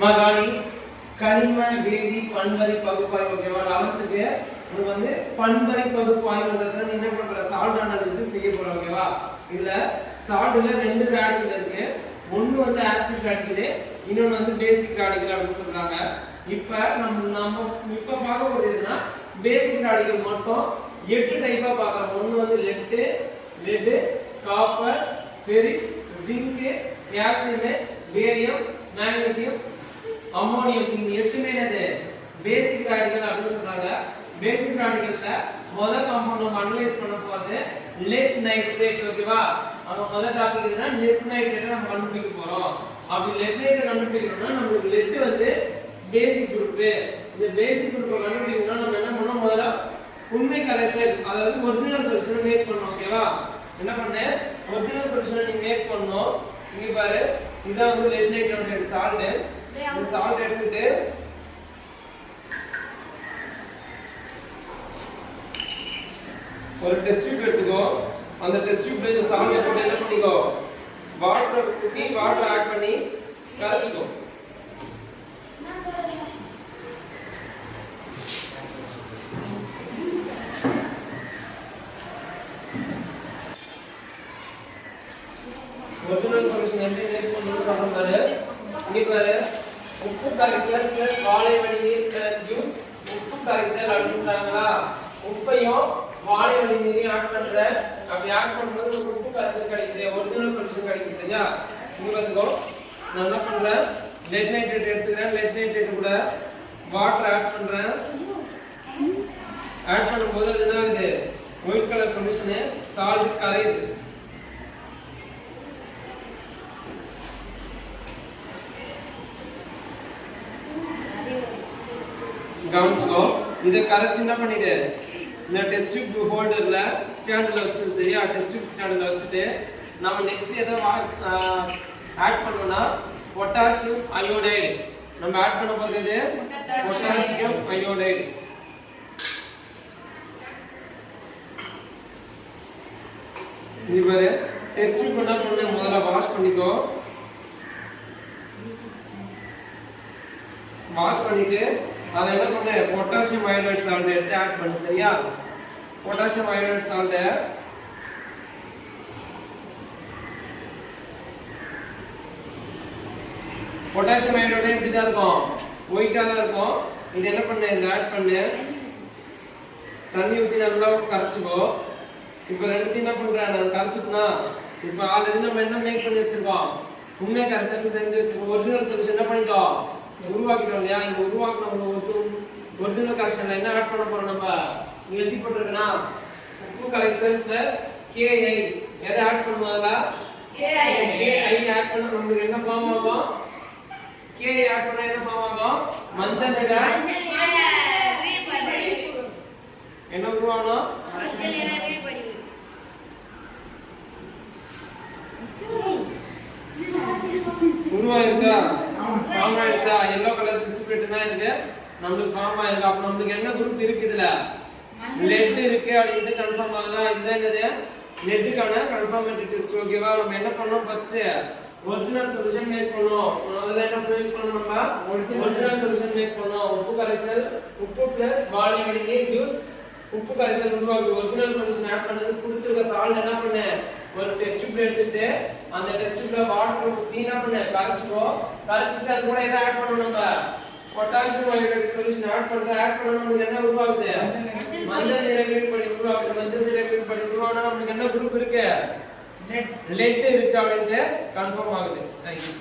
மகாணி கனிம வேதி பண்பறை பகுப்பாய்வு ஓகேவா லெவன்த்துக்கு உங்களுக்கு வந்து பண்பறை பகுப்பாய்வுன்றத என்ன பண்ண போற சால்ட் அனாலிசிஸ் செய்ய போறோம் ஓகேவா இதுல சால்ட்ல ரெண்டு ராடிகள் இருக்கு. ஒன்று வந்து ஆசிட் ராடிகள் இன்னொன்னு வந்து பேசிக் ராடிகள் அப்படின்னு சொல்றாங்க. இப்ப நம்ம நம்ம இப்ப பார்க்க போறது எதுனா பேசிக் ராடிகள் மட்டும் எட்டு டைப்பா பார்க்கறோம். ஒண்ணு வந்து lead lead copper ferric zinc calcium barium magnesium ammonium இந்த எட்டுமே என்னது பேசிக் ராடிக்கல் அப்படின்னு சொல்றாங்க. பேசிக் ராடிக்கல்ல முதல் காம்பவுண்ட் நம்ம அனலைஸ் பண்ண போறது லெட் நைட்ரேட் ஓகேவா நம்ம முதல் டாபிக் இதுனா லெட் நைட்ரேட் நம்ம கண்டுபிடிக்க போறோம். அப்படி லெட் நைட்ரேட் கண்டுபிடிக்கணும்னா நம்மளுக்கு லெட் வந்து பேசிக் குரூப் இந்த பேசிக் குரூப்பை கண்டுபிடிக்கணும்னா நம்ம என்ன பண்ணோம் முதல்ல உண்மை கலெக்டர் அதாவது ஒரிஜினல் சொல்யூஷனை மேக் பண்ணோம் ஓகேவா என்ன பண்ணு? ஒரிஜினல் சொல்யூஷனை நீ மேக் பண்ணோம் இங்க பாரு இதான் வந்து லெட் நைட்ரேட் சால்ட் இந்த சால்ட் எடுத்துட்டு ஒரு டெஸ்ட் டியூப் எடுத்துக்கோ. அந்த டெஸ்ட் டியூப்ல இந்த சால்ட் போட்டு என்ன பண்ணிக்கோ? வாட்டர் ஊத்தி வாட்டர் ஆட் பண்ணி கரைச்சிக்கோ ஒரிஜினல் சொல்யூஷன் எப்படி? மேக் பண்ணணும்னு சொல்றேன் பாரு. இங்க பாரு. கரைசல் பிளஸ் வாழை வழி நீர் ஜூஸ் உப்பு கரைசல் அப்படின்றாங்களா உப்பையும் வாழை வழிநீரையும் ஆட் பண்ற அப்படி ஆட் பண்ணும்போது உப்பு கரைசல் கிடைக்குது. ஒரிஜினல் சொல்யூஷன் கிடைக்குது சரியா? இங்க பாத்துக்கோ. நான் என்ன பண்றேன்? லெட் நைட்ரேட் எடுத்துக்கிறேன். லெட் நைட்ரேட் கூட வாட்டர் ஆட் பண்றேன். ஆட் பண்ணும்போது அது என்ன ஆகுது ஒயிட் கலர் சொல்யூஷனு சால்ட் கரையுது. கவனிச்சுக்கோ. இதை கரைச்சு என்ன பண்ணிடு? இந்த டெஸ்ட் டியூப் ஹோல்டர்ல ஸ்டாண்டில் வச்சிருக்கு சரியா டெஸ்ட் டியூப் ஸ்டாண்டில் வச்சுட்டு நம்ம நெக்ஸ்ட் எதை ஆட் பண்ணோம்னா பொட்டாசியம் அயோடைடு நம்ம ஆட் பண்ண எது? பொட்டாசியம் அயோடைடு இது பாரு டெஸ்ட் டியூப் என்ன பண்ணு? முதல்ல வாஷ் பண்ணிக்கோ. வாஷ் பண்ணிட்டு அதை என்ன பண்ணு? பொட்டாசியம் அயோடைட் சால்ட் எடுத்து ஆட் பண்ணு சரியா? Potassium iodide salt potassium iodide இப்படி தான் இருக்கும். ஒயிட்டா தான் இருக்கும். இது என்ன பண்ணு? இதில் ஆட் பண்ணு. தண்ணி ஊற்றி நல்லா கரைச்சிக்கோ. இப்போ ரெண்டுத்தையும் என்ன பண்றேன் நான் கரைச்சிக்கனா இப்போ ஆல்ரெடி நம்ம என்ன மேக் பண்ணி வச்சிருக்கோம்? உண்மை கரைசல் செஞ்சு வச்சிருக்கோம். ஒரிஜினல் சொல்யூஷன் என்ன பண்ணிட்டோம்? உருவாக்கிட்டோம் இல்லையா? இந்த உருவாக்கின ஒரிஜினல் கரெக்ஷன்ல என்ன ஆட் பண்ண போறோம் நம்ம இங்க எழுதி போட்டிருக்கனா? உப்பு கரைசல் பிளஸ் கேஐ எதை ஆட் பண்ணுவாங்களா கேஐ ஆட் பண்ண நம்மளுக்கு என்ன ஃபார்ம் ஆகும்? கேஐ ஆட் பண்ணா என்ன ஃபார்ம் ஆகும்? மஞ்சள் நிற. என்ன உருவாகணும் உருவாயிருக்கா? ஃபார்ம் ஆயிடுச்சா எல்லோ கலர் பிசிபிளேட் தான் இருக்கு. நம்மளுக்கு ஃபார்ம் ஆயிருக்கு. அப்ப நம்மளுக்கு என்ன குரூப் இருக்கு இதுல லெட் இருக்கு அப்படின்ட்டு கன்ஃபார்ம் ஆகுதா? இதுதான் என்னது? லெட்டுக்கான கன்ஃபார்மேட்டி டெஸ்ட் ஓகேவா நம்ம என்ன பண்ணோம் ஃபர்ஸ்ட் ஒரிஜினல் சொல்யூஷன் மேக் பண்ணோம். முதல்ல என்ன மேக் பண்ணோம் நம்ம? ஒரிஜினல் சொல்யூஷன் மேக் பண்ணோம். உப்பு கரைசல் உப்பு பிளஸ் வாழை நீர் ஜூஸ் உப்பு கரைசல் உருவாக்கு ஒரிஜினல் சொல்யூஷன் ஆட் பண்ணது கொடுத்துருக்க சால்ட் என்ன பண்ணு? ஒரு டெஸ்ட் டியூப்ல எடுத்துட்டு அந்த டெஸ்ட் டியூப்ல வாட்டர் ஊத்தி என்ன பண்ணு. கரைச்சுக்கோ. கரைச்சிட்டு அது கூட எதை ஆட் பண்ணணும் நம்ம? பொட்டாசியம் அயோடைட் சொல்யூஷன் ஆட் பண்ற ஆட் பண்ணா நமக்கு என்ன உருவாகுது? மஞ்சள் நிற விழிப்படி உருவாகுது. மஞ்சள் நிற விழிப்படி உருவானா நமக்கு என்ன குரூப் இருக்கு? லெட் இருக்கு அப்படின்ட்டு கன்ஃபார்ம் ஆகுது. தேங்க்யூ